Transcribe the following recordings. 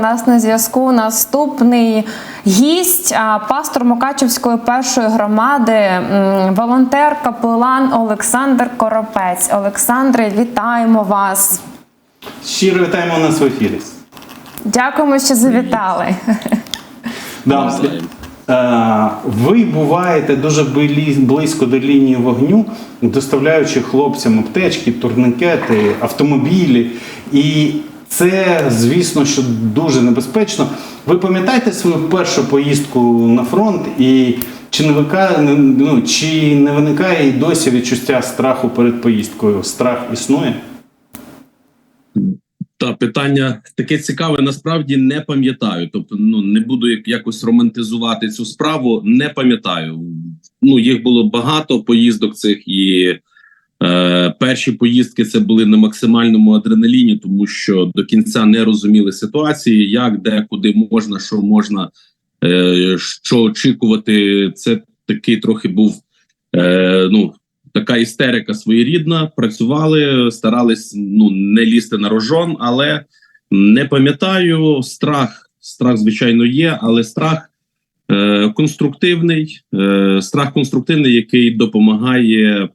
У нас на зв'язку наступний гість, пастор Мукачівської першої громади, волонтер, капелан Олександр Коропець. Олександре, вітаємо вас. Щиро вітаємо нас в ефірі. Дякуємо, що завітали. Да. Е, Ви буваєте дуже близько до лінії вогню, доставляючи хлопцям аптечки, турникети, автомобілі. І це, звісно, що дуже небезпечно. Ви пам'ятаєте свою першу поїздку на фронт і чи не вика- ну, чи не виникає і досі відчуття страху перед поїздкою? Страх існує? Та питання таке цікаве. Насправді не пам'ятаю. Тобто, ну не буду якось романтизувати цю справу. Не пам'ятаю. Ну їх було багато поїздок цих і. Е, перші поїздки це були на максимальному адреналіні, тому що до кінця не розуміли ситуації, як, де, куди можна, що можна, е, що очікувати. Це такий трохи був е, ну, така істерика своєрідна. Працювали, старались ну не лізти на рожон, але не пам'ятаю страх. Страх, звичайно, є, але страх конструктивний, страх конструктивний, який допомагає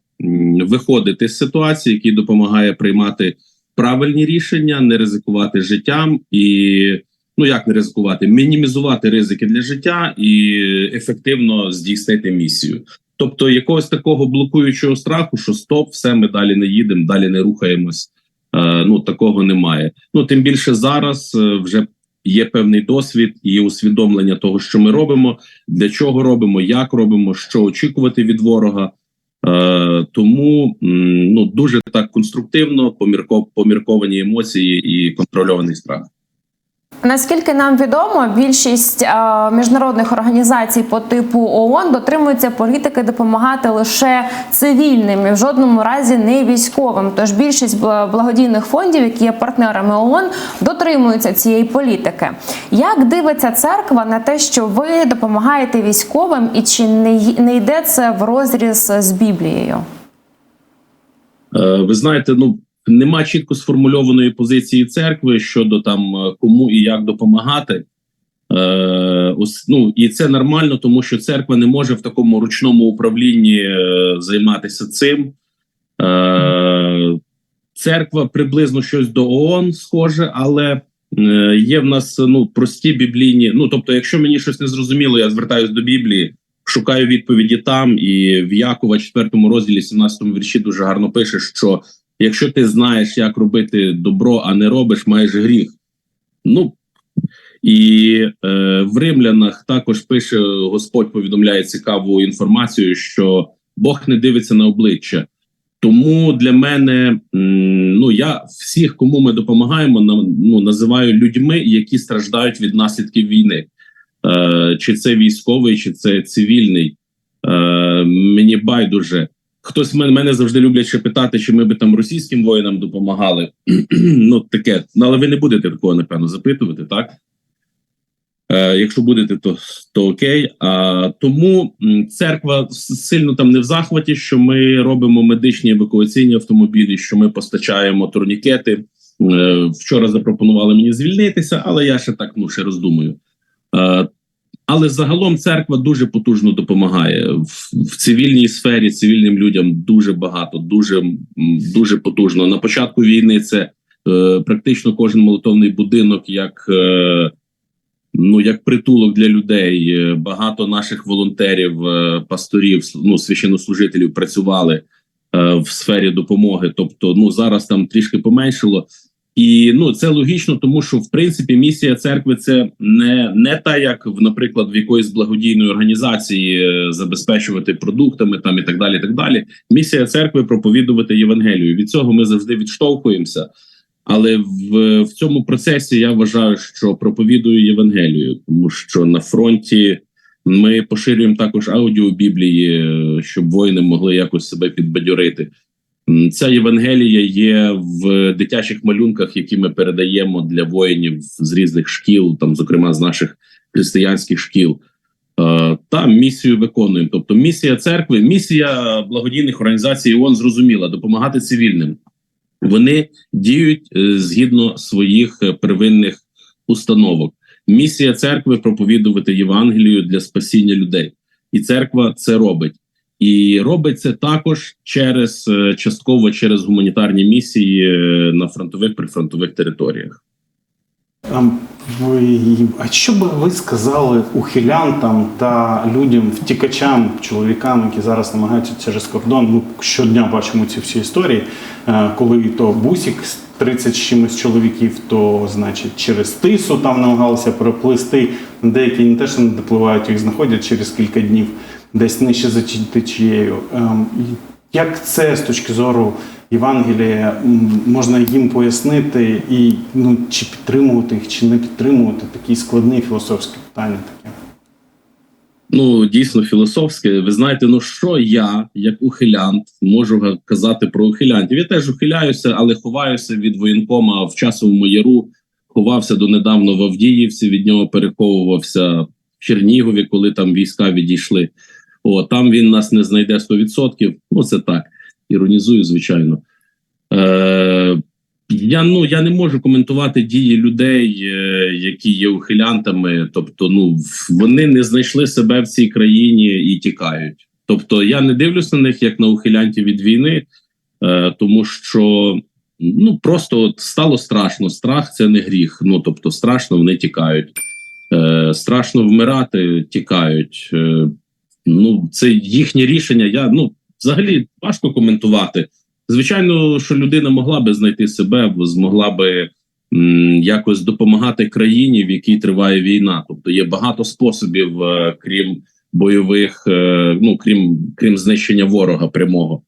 виходити з ситуації, який допомагає приймати правильні рішення, не ризикувати життям і. Ну як не ризикувати, мінімізувати ризики для життя і ефективно здійснити місію. Тобто, якогось такого блокуючого страху, що стоп, все, ми далі не їдемо, далі не рухаємось. Е, ну такого немає. Ну тим більше зараз е, вже є певний досвід і усвідомлення того, що ми робимо, для чого робимо, як робимо, що очікувати від ворога. Е, тому ну дуже так конструктивно, помірко, помірковані емоції і контрольований страх. Наскільки нам відомо, більшість е, міжнародних організацій по типу ООН дотримуються політики допомагати лише цивільним і в жодному разі не військовим. Тож більшість благодійних фондів, які є партнерами ООН, дотримуються цієї політики. Як дивиться церква на те, що ви допомагаєте військовим, і чи не йде це в розріз з Біблією? Е, ви знаєте, ну нема чітко сформульованої позиції церкви щодо там е, кому і як допомагати. Е, ос- ну, і це нормально, тому що церква не може в такому ручному управлінні е, займатися цим. Е, церква приблизно щось до ООН схоже, але е, є в нас ну прості біблійні. Ну тобто, якщо мені щось не зрозуміло, я звертаюся до Біблії, шукаю відповіді там. І в Якова, 4 розділі, 17 вірші, дуже гарно пише, що якщо ти знаєш, як робити добро, а не робиш, маєш гріх. Ну і е, в римлянах також пише Господь повідомляє цікаву інформацію, що Бог не дивиться на обличчя. Тому для мене ну я всіх, кому ми допомагаємо, ну називаю людьми, які страждають від наслідків війни. Е, чи це військовий, чи це цивільний. Е, мені байдуже. Хтось мене, завжди люблять ще питати, чи ми би там російським воїнам допомагали. ну таке, ну, але ви не будете такого напевно запитувати, так? Е, якщо будете, то, то окей. А, тому церква сильно там не в захваті, що ми робимо медичні евакуаційні автомобілі, що ми постачаємо турнікети. Е, вчора запропонували мені звільнитися, але я ще так ну ще роздумую. Е, але загалом церква дуже потужно допомагає в, в цивільній сфері, цивільним людям дуже багато, дуже дуже потужно. На початку війни це е, практично кожен молитовний будинок, як е, ну як притулок для людей. Е, Багато наших волонтерів, е, пасторів, ну священнослужителів працювали е, в сфері допомоги. Тобто, ну зараз там трішки поменшило. І ну це логічно, тому що в принципі місія церкви це не, не та, як в, наприклад, в якоїсь благодійної організації е, забезпечувати продуктами там і так далі. Так далі. Місія церкви проповідувати Євангелію. Від цього ми завжди відштовхуємося. Але в, в цьому процесі я вважаю, що проповідую Євангелію, тому що на фронті ми поширюємо також аудіо Біблії, е, щоб воїни могли якось себе підбадьорити. Ця Євангелія є в дитячих малюнках, які ми передаємо для воїнів з різних шкіл, там, зокрема з наших християнських шкіл. Е, Та місію виконуємо. Тобто, місія церкви, місія благодійних організацій ООН зрозуміла допомагати цивільним. Вони діють е, згідно своїх е, первинних установок. Місія церкви проповідувати Євангелію для спасіння людей, і церква це робить. І робить це також через е, частково через гуманітарні місії е, на фронтових прифронтових територіях. А, ви, а що би ви сказали ухилянтам та людям, втікачам, чоловікам, які зараз намагаються через кордон? Ну щодня бачимо ці всі історії, е, коли то бусік з 30 з чимось чоловіків, то значить через тису там намагалися переплисти. Деякі не теж не допливають, їх знаходять через кілька днів, десь нижче за течією. Ем, Як це з точки зору Євангелія можна їм пояснити і ну чи підтримувати їх, чи не підтримувати такі складні філософські питання таке? Ну дійсно філософське. Ви знаєте, ну що я, як ухилянт, можу казати про ухилянтів? Я теж ухиляюся, але ховаюся від воєнкома в часовому яру. Ховався донедавна в Авдіївці. Від нього переховувався в Чернігові, коли там війська відійшли. О, там він нас не знайде 100%. Ну це так. Іронізую, звичайно. Е, я ну я не можу коментувати дії людей, е, які є ухилянтами. Тобто, ну вони не знайшли себе в цій країні і тікають. Тобто, я не дивлюся на них як на ухилянтів від війни, е, тому що ну просто от стало страшно. Страх це не гріх. Ну тобто, страшно, вони тікають. Е, страшно вмирати, тікають. Е, ну це їхнє рішення. Я ну взагалі важко коментувати. Звичайно, що людина могла би знайти себе, змогла би м, якось допомагати країні, в якій триває війна. Тобто є багато способів, е, крім бойових, е, ну крім крім знищення ворога прямого.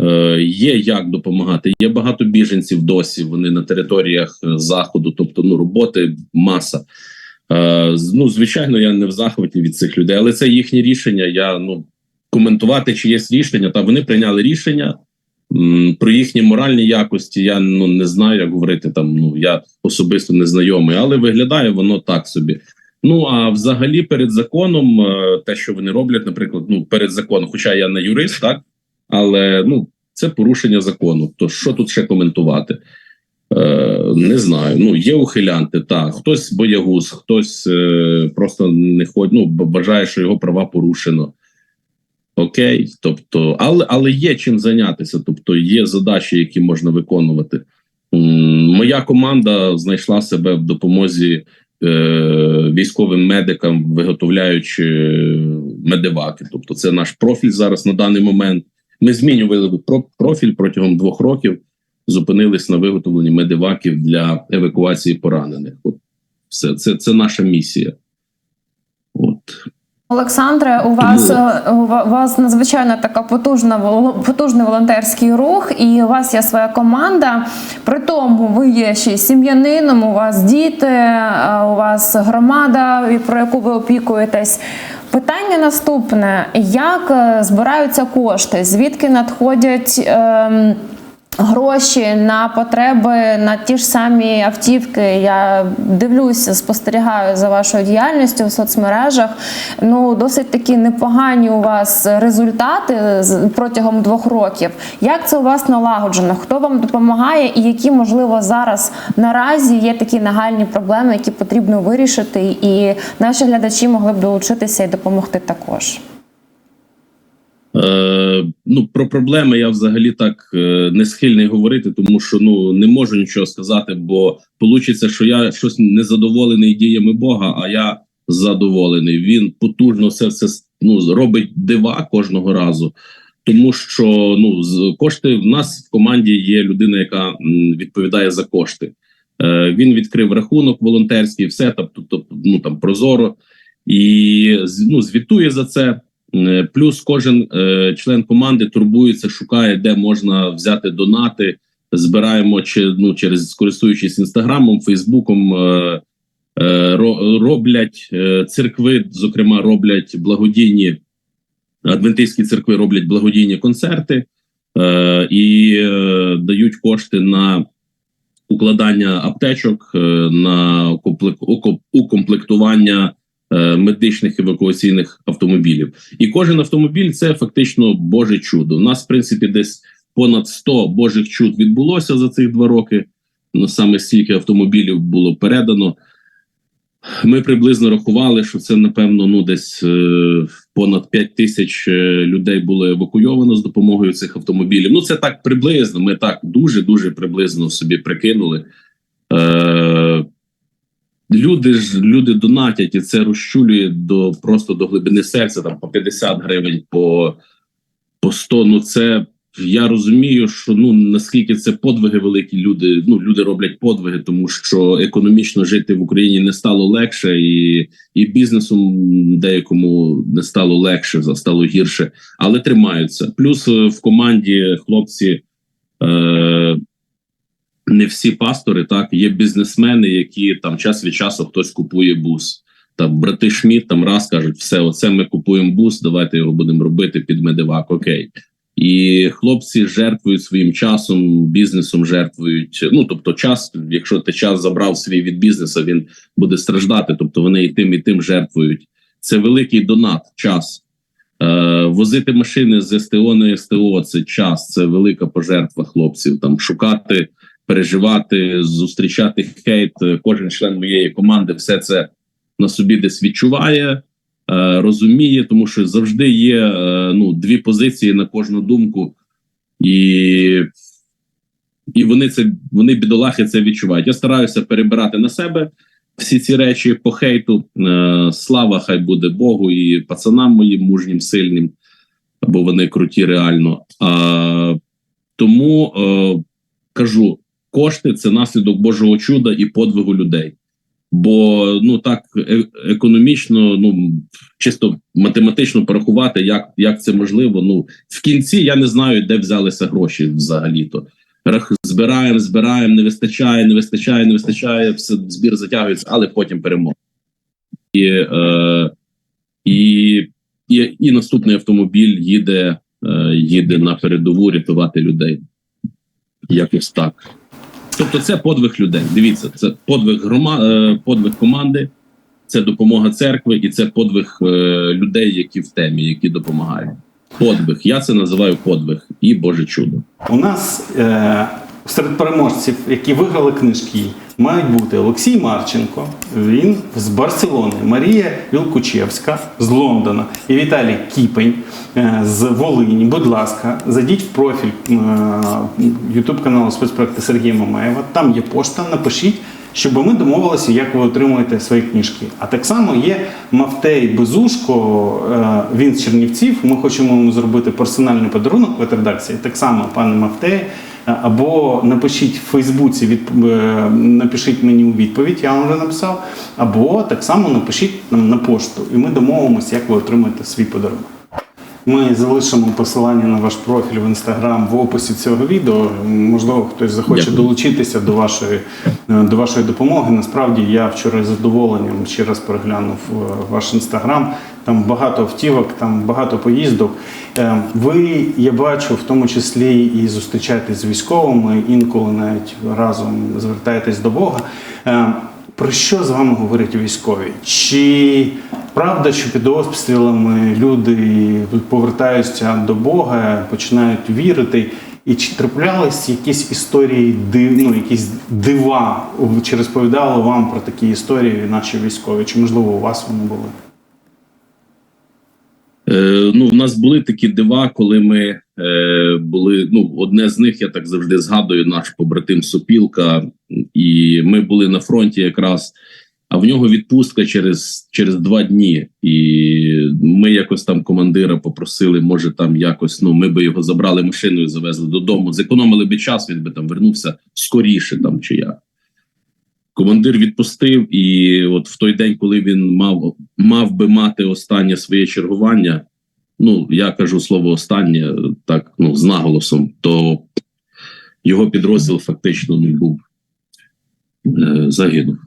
Е, є як допомагати. Є багато біженців досі. Вони на територіях е, заходу, тобто ну роботи маса. Е, ну звичайно, я не в захваті від цих людей, але це їхнє рішення. Я ну коментувати, чи є рішення, та вони прийняли рішення. Про їхні моральні якості я ну не знаю, як говорити там. Ну я особисто не знайомий, але виглядає воно так собі. Ну а взагалі перед законом, е, те, що вони роблять, наприклад, ну перед законом, хоча я не юрист, так але ну це порушення закону. То що тут ще коментувати? Е, не знаю. Ну є ухилянти, так хтось боягуз, хтось е, просто не ходить, ну бажає, що його права порушено. Окей, тобто, але але є чим зайнятися, тобто є задачі, які можна виконувати. Моя команда знайшла себе в допомозі е, військовим медикам, виготовляючи медиваки. Тобто, це наш профіль зараз на даний момент. Ми змінювали профіль протягом двох років, зупинились на виготовленні медиваків для евакуації поранених. От все це, це наша місія. От Олександре, у вас е, у вас надзвичайно така потужна потужний волонтерський рух, і у вас є своя команда. При тому ви є ще й сім'янином, у вас діти, е, у вас громада, про яку ви опікуєтесь. Питання наступне: як е, збираються кошти? Звідки надходять? ем, Гроші на потреби на ті ж самі автівки. Я дивлюся, спостерігаю за вашою діяльністю в соцмережах. Ну, досить такі непогані у вас результати протягом двох років. Як це у вас налагоджено? Хто вам допомагає, і які можливо зараз наразі є такі нагальні проблеми, які потрібно вирішити, і наші глядачі могли б долучитися і допомогти також. Е, ну про проблеми я взагалі так е, не схильний говорити, тому що ну не можу нічого сказати, бо получиться, що я щось незадоволений діями Бога, а я задоволений. Він потужно все це ну робить дива кожного разу. Тому що ну кошти в нас в команді є людина, яка відповідає за кошти. Е, він відкрив рахунок волонтерський, все тобто, тобто ну там прозоро і ну, звітує за це. Е, Плюс кожен е, член команди турбується, шукає, де можна взяти донати. Збираємо чи ну через користуючись інстаграмом, Фейсбуком. Е, е, роблять е, церкви, зокрема, роблять благодійні адвентистські церкви роблять благодійні концерти е, і е, дають кошти на укладання аптечок, е, на комплек- уко- укомплектування медичних евакуаційних автомобілів. І кожен автомобіль це фактично Боже чудо. У нас, в принципі, десь понад 100 Божих чуд відбулося за цих два роки. Ну саме стільки автомобілів було передано. Ми приблизно рахували, що це напевно ну десь е, понад 5 тисяч е, людей було евакуйовано з допомогою цих автомобілів. Ну це так приблизно. Ми так дуже дуже приблизно собі прикинули. Е, люди ж люди донатять, і це розчулює до просто до глибини серця. Там по 50 гривень, по, по 100. Ну це я розумію, що ну наскільки це подвиги великі. Люди ну люди роблять подвиги, тому що економічно жити в Україні не стало легше, і, і бізнесу деякому не стало легше, стало гірше, але тримаються. Плюс е, в команді хлопці. Е, не всі пастори, так є бізнесмени, які там час від часу хтось купує бус. Там брати Шміт там раз кажуть, все, оце ми купуємо бус, давайте його будемо робити під медивак. Окей. І хлопці жертвують своїм часом, бізнесом жертвують. Ну тобто, час, якщо ти час забрав свій від бізнесу, він буде страждати. Тобто вони і тим, і тим жертвують. Це великий донат, час. Е, возити машини з СТО на СТО це час, це велика пожертва хлопців. Там шукати, переживати, зустрічати хейт. Кожен член моєї команди все це на собі десь відчуває, е, розуміє, тому що завжди є е, ну, дві позиції на кожну думку, і, і вони це вони бідолахи це відчувають. Я стараюся перебирати на себе всі ці речі по хейту. Е, слава хай буде Богу і пацанам моїм мужнім, сильним, бо вони круті реально. А, тому е, кажу, кошти це наслідок Божого чуда і подвигу людей. Бо ну так е- економічно, ну чисто математично порахувати, як, як це можливо. Ну в кінці я не знаю, де взялися гроші взагалі-то. Рах збираємо, збираємо, не вистачає, не вистачає, не вистачає. Все збір затягується, але потім перемога. І, е, і, і, і наступний автомобіль їде, е, їде на передову рятувати людей. Якось так. Тобто, це подвиг людей. Дивіться, це подвиг грома, е, подвиг команди, це допомога церкви, і це подвиг е, людей, які в темі, які допомагають. Подвиг. Я це називаю подвиг і Боже чудо. У нас е, серед переможців, які виграли книжки, мають бути Олексій Марченко, він з Барселони, Марія Вілкучевська з Лондона і Віталій Кіпень е, з Волині. Будь ласка, зайдіть в профіль е, YouTube каналу спецпроекти Сергія Мамаєва. Там є пошта. Напишіть. Щоб ми домовилися, як ви отримуєте свої книжки. А так само є Мавтей Безушко, е, він з Чернівців. Ми хочемо йому зробити персональний подарунок в редакції. Так само, пане Мавтей, е, або напишіть в Фейсбуці, від, е, напишіть мені у відповідь, я вам вже написав, або так само напишіть нам на пошту, і ми домовимося, як ви отримаєте свій подарунок. Ми залишимо посилання на ваш профіль в інстаграм в описі цього відео. Можливо, хтось захоче Дякую. долучитися до вашої, е, до вашої допомоги. Насправді я вчора з задоволенням ще раз переглянув е, ваш інстаграм. Там багато автівок, там багато поїздок. Е, Ви, я бачу, в тому числі і зустрічаєтесь з військовими, інколи навіть разом звертаєтесь до Бога. Про що з вами говорять військові? Чи правда, що під обстрілами люди повертаються до Бога, починають вірити? І чи траплялись якісь історії ну, якісь дива? Чи розповідали вам про такі історії наші військові? Чи можливо у вас вони були? Е, ну, в нас були такі дива, коли ми були. Ну, одне з них я так завжди згадую, наш побратим Сопілка, і ми були на фронті якраз. А в нього відпустка через через два дні, і ми якось там командира попросили, може там якось ну ми би його забрали машиною, завезли додому, зекономили би час, він би там вернувся скоріше, там чи як. Командир відпустив, і от в той день, коли він мав мав би мати останнє своє чергування, ну я кажу слово останнє, так ну з наголосом, то його підрозділ фактично не був е, загинув.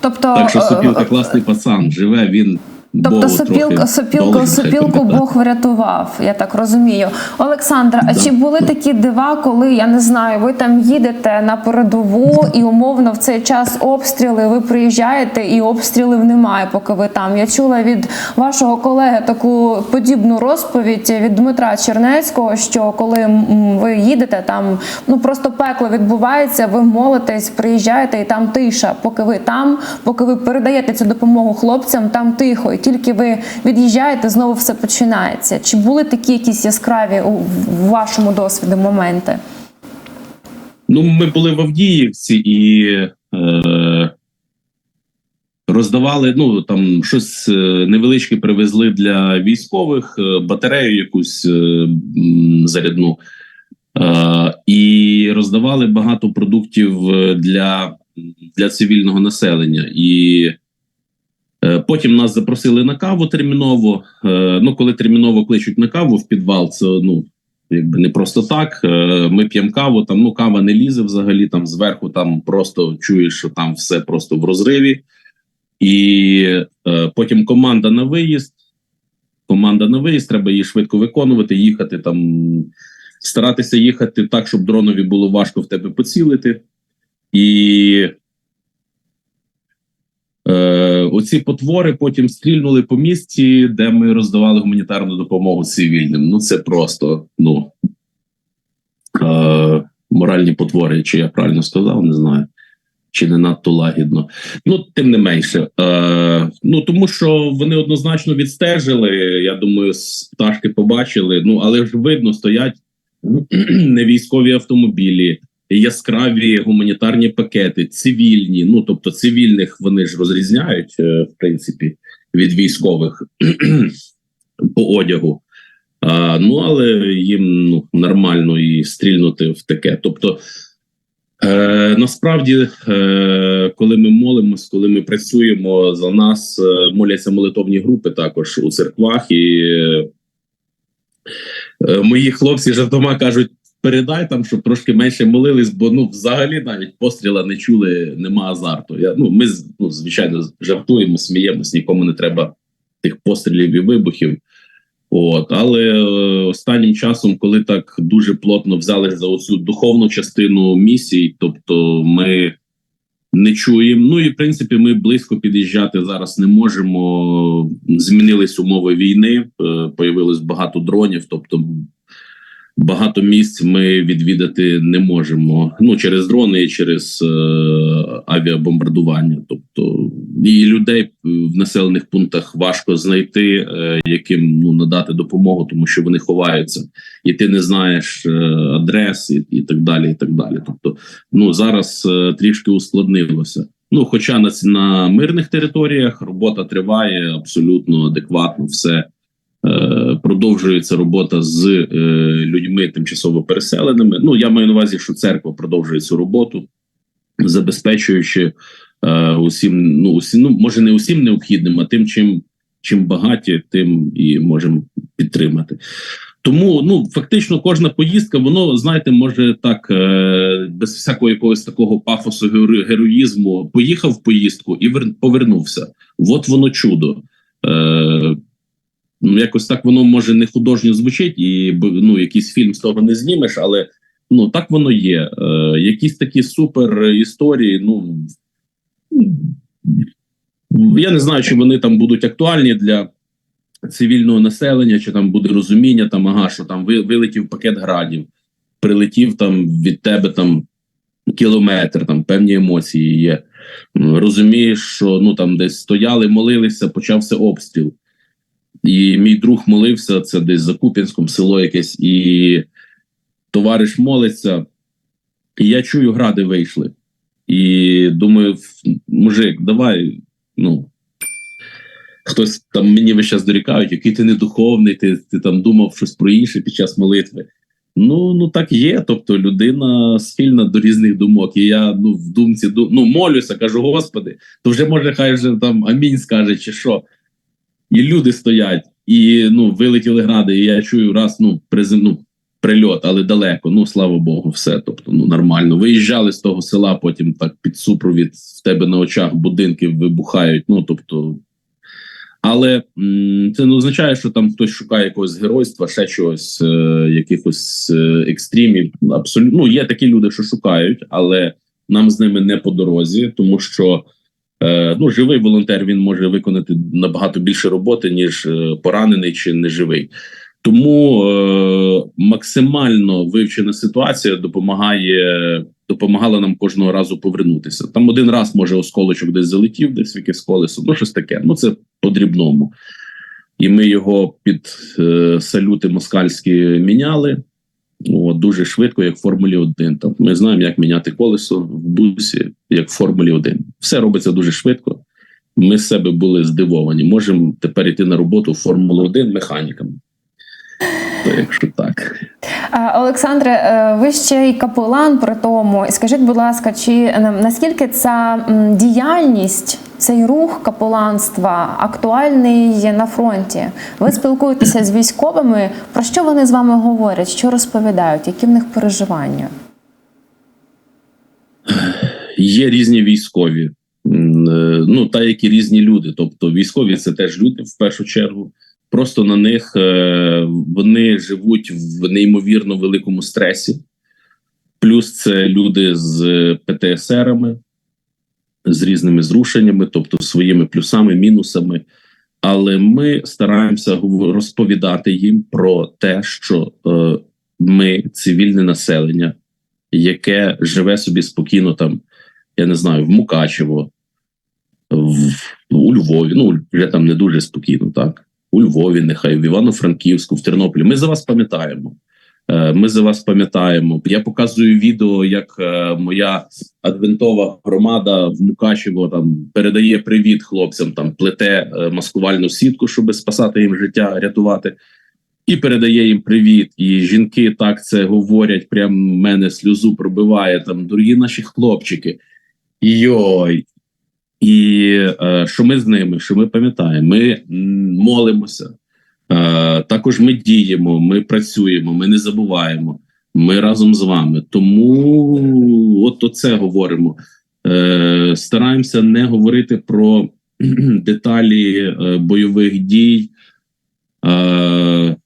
Тобто, Так що е, Сопілка класний пацан, живе він Тобто Богу сопілку, сопілку, сопілку. Бог врятував, я так розумію. Олександра, а Да. чи були такі дива, коли я не знаю, ви там їдете на передову і умовно в цей час обстріли, ви приїжджаєте і обстрілів немає, поки ви там. Я чула від вашого колеги таку подібну розповідь від Дмитра Чернецького, що коли ви їдете, там ну просто пекло відбувається, ви молитесь, приїжджаєте і там тиша. Поки ви там, поки ви передаєте цю допомогу хлопцям, там тихо, тільки ви від'їжджаєте, знову все починається. Чи були такі якісь яскраві у вашому досвіді моменти? Ну, ми були в Авдіївці і е, роздавали. Ну там щось е, невеличке привезли для військових, е, батарею якусь е, зарядну. Е, і роздавали багато продуктів е, для, для цивільного населення. І потім нас запросили на каву терміново. Е, ну, коли терміново кличуть на каву в підвал, це ну якби не просто так. Е, Ми п'ємо каву. Там ну кава не лізе взагалі. Там зверху там просто чуєш, що там все просто в розриві, і е, потім команда на виїзд. Команда на виїзд, треба її швидко виконувати, їхати там, старатися їхати так, щоб дронові було важко в тебе поцілити. І е, оці потвори потім стрільнули по місті, де ми роздавали гуманітарну допомогу цивільним. Ну, це просто ну, е, моральні потвори, чи я правильно сказав, не знаю. Чи не надто лагідно. Ну, тим не менше. Е, ну тому що вони однозначно відстежили. Я думаю, пташки побачили. Ну, але ж видно, стоять не військові автомобілі, яскраві гуманітарні пакети, цивільні. Ну тобто, цивільних вони ж розрізняють, е, в принципі, від військових по одягу. А, ну але їм ну, нормально і стрільнути в таке. Тобто, е, насправді, е, коли ми молимось, коли ми працюємо за нас, е, моляться молитовні групи також у церквах, і е, мої хлопці жартома кажуть. Передай там, щоб трошки менше молились, бо ну взагалі навіть постріла не чули, нема азарту. Я ну ми ну, звичайно жартуємо, сміємось, нікому не треба тих пострілів і вибухів. От, але е, останнім часом, коли так дуже плотно взяли за оцю духовну частину місій, тобто ми не чуємо. Ну і в принципі, ми близько під'їжджати зараз не можемо. Змінились умови війни, е, появилось багато дронів, тобто багато місць ми відвідати не можемо. Ну через дрони через е, авіабомбардування. Тобто і людей в населених пунктах важко знайти, е, яким ну надати допомогу, тому що вони ховаються, і ти не знаєш е, адрес, і, і так далі. І так далі. Тобто, ну зараз е, трішки ускладнилося. Ну, хоча на, на мирних територіях робота триває абсолютно адекватно, все продовжується робота з е, людьми тимчасово переселеними. Ну я маю на увазі, що церква продовжує цю роботу, забезпечуючи е, усім, ну усім, ну може не усім необхідним, а тим, чим чим багаті, тим і можемо підтримати. Тому ну фактично кожна поїздка, воно знаєте, може так е, без всякого якогось такого пафосу геро- героїзму. Поїхав в поїздку і вер- повернувся. От воно чудо. Е, якось так воно може не художньо звучить, і ну якийсь фільм з того не знімеш, але ну так воно є. Е, якісь такі супер історії. Ну я не знаю, чи вони там будуть актуальні для цивільного населення, чи там буде розуміння, там ага, що там вилетів пакет градів, прилетів там від тебе там кілометр, там певні емоції є. Розумієш, що ну там десь стояли, молилися, почався обстріл. І мій друг молився, це десь за Куп'янськом село якесь, і товариш молиться, і я чую, гради вийшли. І думаю, мужик, давай, ну. Хтось там мені весь час дорікають, який ти недуховний, ти, ти там думав щось про інше під час молитви. Ну, ну так є. Тобто людина схильна до різних думок. І я ну, в думці ну, молюся, кажу, Господи, то вже може хай вже там амінь скаже, чи що. І люди стоять, і ну, вилетіли гради, і я чую раз, ну, призем, ну, прильот, але далеко. Ну, слава Богу, все. Тобто, ну нормально. Виїжджали з того села, потім так під супровід в тебе на очах будинки вибухають. Ну, тобто, Але це не означає, що там хтось шукає якогось геройства, ще чогось, е, якихось е, екстримів. Абсолютно ну, є такі люди, що шукають, але нам з ними не по дорозі, тому що ну, живий волонтер він може виконати набагато більше роботи, ніж е, поранений чи неживий. Тому е, максимально вивчена ситуація допомагає, допомагала нам кожного разу повернутися. Там один раз може осколочок десь залетів, десь якесь колесо, ну щось таке. Ну це по-дрібному. І ми його під е, салюти москальські міняли. О, дуже швидко, як в Формулі 1. Там ми знаємо, як міняти колесо в бусі, як в Формулі 1. Все робиться дуже швидко. Ми з себе були здивовані. Можемо тепер йти на роботу в Формулу 1 механіками. То якщо так. Олександре, е, ви ще й капелан при тому. Скажіть, будь ласка, чи е, наскільки ця діяльність, цей рух капеланства актуальний на фронті? Ви спілкуєтеся з військовими. Про що вони з вами говорять? Що розповідають? Які в них переживання? Є різні військові, е, ну та як і різні люди. Тобто, військові це теж люди в першу чергу. Просто на них е, вони живуть в неймовірно великому стресі. Плюс це люди з ПТСРами, з різними зрушеннями, тобто своїми плюсами, мінусами. Але ми стараємося розповідати їм про те, що е, ми цивільне населення, яке живе собі спокійно там, я не знаю, в Мукачево, в, у Львові. Ну, вже там не дуже спокійно, так. У Львові, нехай, в Івано-Франківську, в Тернополі. Ми за вас пам'ятаємо. Е, Ми за вас пам'ятаємо. Я показую відео, як е, моя адвентова громада в Мукачево там передає привіт хлопцям, там плете е, маскувальну сітку, щоб спасати їм життя, рятувати, і передає їм привіт. І жінки так це говорять. Прям мене сльозу пробиває. Там дорогі наші хлопчики. Йой. І е, що ми з ними, що ми пам'ятаємо, ми молимося. Е, також ми діємо, ми працюємо, ми не забуваємо. Ми разом з вами. Тому от оце говоримо. Е, стараємося не говорити про деталі е, бойових дій. Е,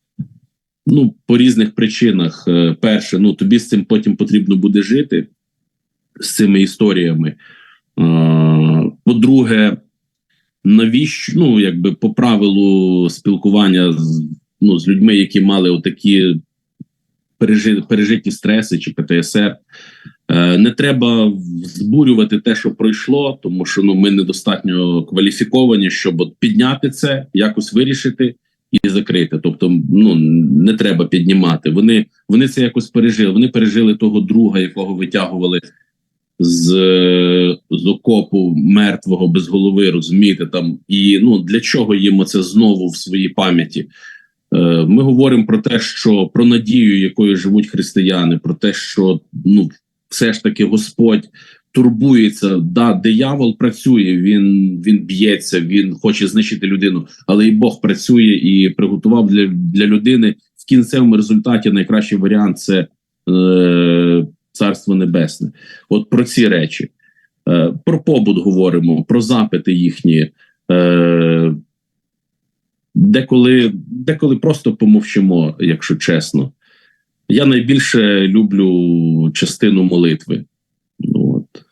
ну, по різних причинах. Е, перше, ну тобі з цим потім потрібно буде жити з цими історіями. Е, по-друге, навіщо ну, якби по правилу спілкування з, ну, з людьми, які мали отакі пережи, пережиті стреси чи ПТСР. Е, не треба збурювати те, що пройшло, тому що ну ми недостатньо кваліфіковані, щоб от підняти це, якось вирішити і закрити. Тобто, ну не треба піднімати. Вони вони це якось пережили. Вони пережили того друга, якого витягували з, з окопу мертвого без голови, розумієте, там і ну для чого їм це знову в своїй пам'яті? Е, Ми говоримо про те, що про надію, якою живуть християни, про те, що ну все ж таки Господь турбується. Да, диявол працює, він він б'ється, він хоче знищити людину, але і Бог працює і приготував для, для людини в кінцевому результаті найкращий варіант це е, царство небесне. От про ці речі. Е, про побут говоримо, про запити їхні. Е, Деколи, деколи просто помовчимо, якщо чесно. Я найбільше люблю частину молитви. Ну, От.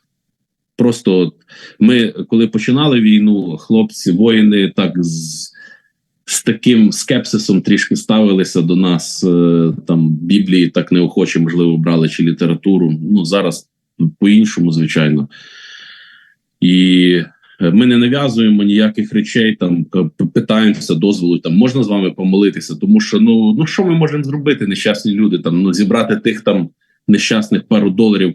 Просто от, ми, коли починали війну, хлопці, воїни так з, з таким скепсисом трішки ставилися до нас. Е, там Біблії так неохоче, можливо, брали чи літературу. Ну, зараз по-іншому, звичайно. І ми не нав'язуємо ніяких речей, там питаємося дозволу. Там можна з вами помолитися, тому що ну ну що ми можемо зробити, нещасні люди? Там ну зібрати тих там нещасних пару доларів,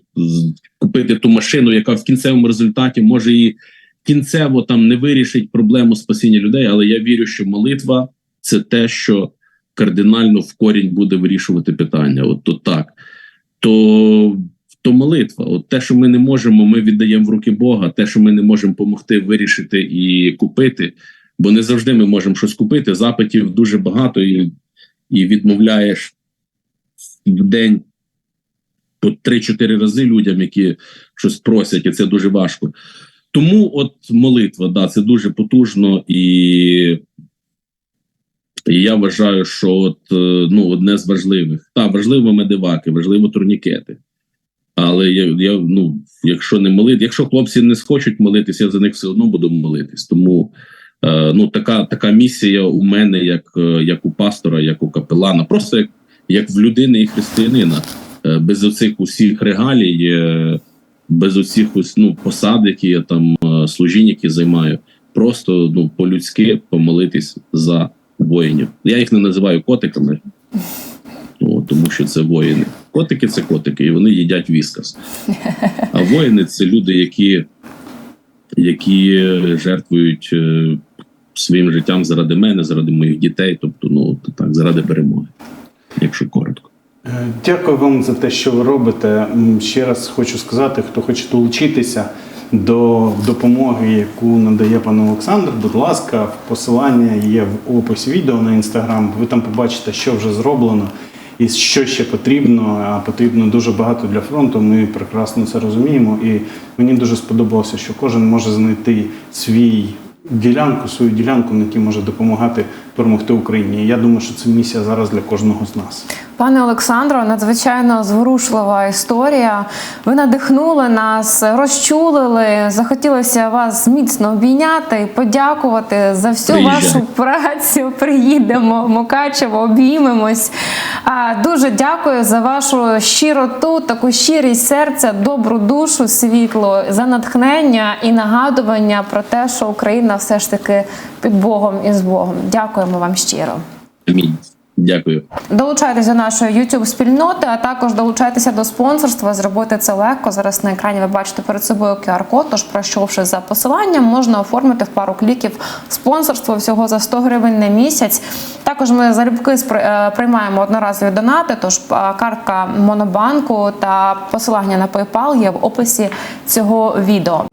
купити ту машину, яка в кінцевому результаті може і кінцево там не вирішить проблему спасіння людей. Але я вірю, що молитва це те, що кардинально в корінь буде вирішувати питання. От то так. То то молитва. От те, що ми не можемо, ми віддаємо в руки Бога. Те, що ми не можемо допомогти вирішити і купити, бо не завжди ми можемо щось купити. Запитів дуже багато, і, і відмовляєш в день по 3-4 рази людям, які щось просять, і це дуже важко. Тому от молитва, да, це дуже потужно, і, і я вважаю, що от, е, ну, одне з важливих. Так, важливо медиваки, важливо турнікети. Але я, я, ну, якщо не молити, якщо хлопці не схочуть молитись, я за них все одно буду молитись. Тому е, ну, така, така місія у мене, як, е, як у пастора, як у капелана, просто як, як в людини і християнина, е, без оцих усіх регалій, е, без оцих ось, ну, посад, які я там е, служінь, які займаю, просто ну, по-людськи помолитись за воїнів. Я їх не називаю котиками, ну, тому що це воїни. Котики це котики, і вони їдять віскас. А воїни це люди, які, які жертвують е, своїм життям заради мене, заради моїх дітей, тобто, ну так, заради перемоги, якщо коротко. Дякую вам за те, що ви робите. Ще раз хочу сказати, хто хоче долучитися до допомоги, яку надає пан Олександр. Будь ласка, посилання є в описі відео на інстаграм. Ви там побачите, що вже зроблено і що ще потрібно. А потрібно дуже багато для фронту. Ми прекрасно це розуміємо. І мені дуже сподобалося, що кожен може знайти свій ділянку, свою ділянку, на якій може допомагати перемогти Україні. Я думаю, що це місія зараз для кожного з нас. Пане Олександро, надзвичайно зворушлива історія. Ви надихнули нас, розчулили. Захотілося вас міцно обійняти і подякувати за всю Приїжджай. вашу працю. Приїдемо Мукачево, обіймемось. А, Дуже дякую за вашу щироту, таку щирість серця, добру душу, світло, за натхнення і нагадування про те, що Україна все ж таки під Богом і з Богом. Дякуємо вам щиро. Амінь. Дякую. Долучайтесь до нашої youtube спільноти, а також долучайтеся до спонсорства. Зробити це легко. Зараз на екрані ви бачите перед собою QR-код. Тож, пройшовши за посиланням, можна оформити в пару кліків спонсорство всього за 100 гривень на місяць. Також ми залюбки е, приймаємо одноразові донати. Тож е, картка Монобанку та посилання на PayPal є в описі цього відео.